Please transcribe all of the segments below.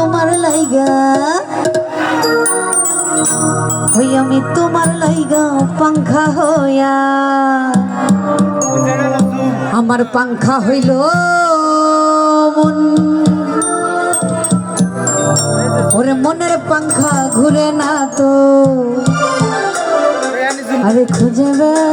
তোমার লাইগা। ওই আমি তোমার লাইগা, পাংখা হইয়া। আমার পাংখা হইল মন। ওরে মনের পাংখা ঘুরে না তো। আরে খুঁজে বেড়া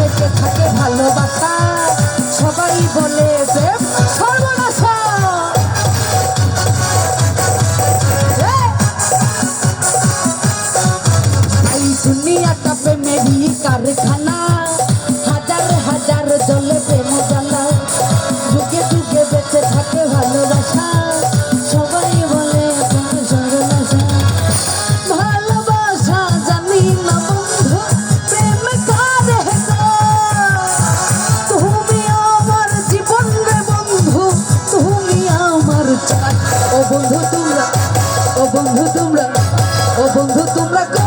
কেটে থাকে বন্ধু তোমরা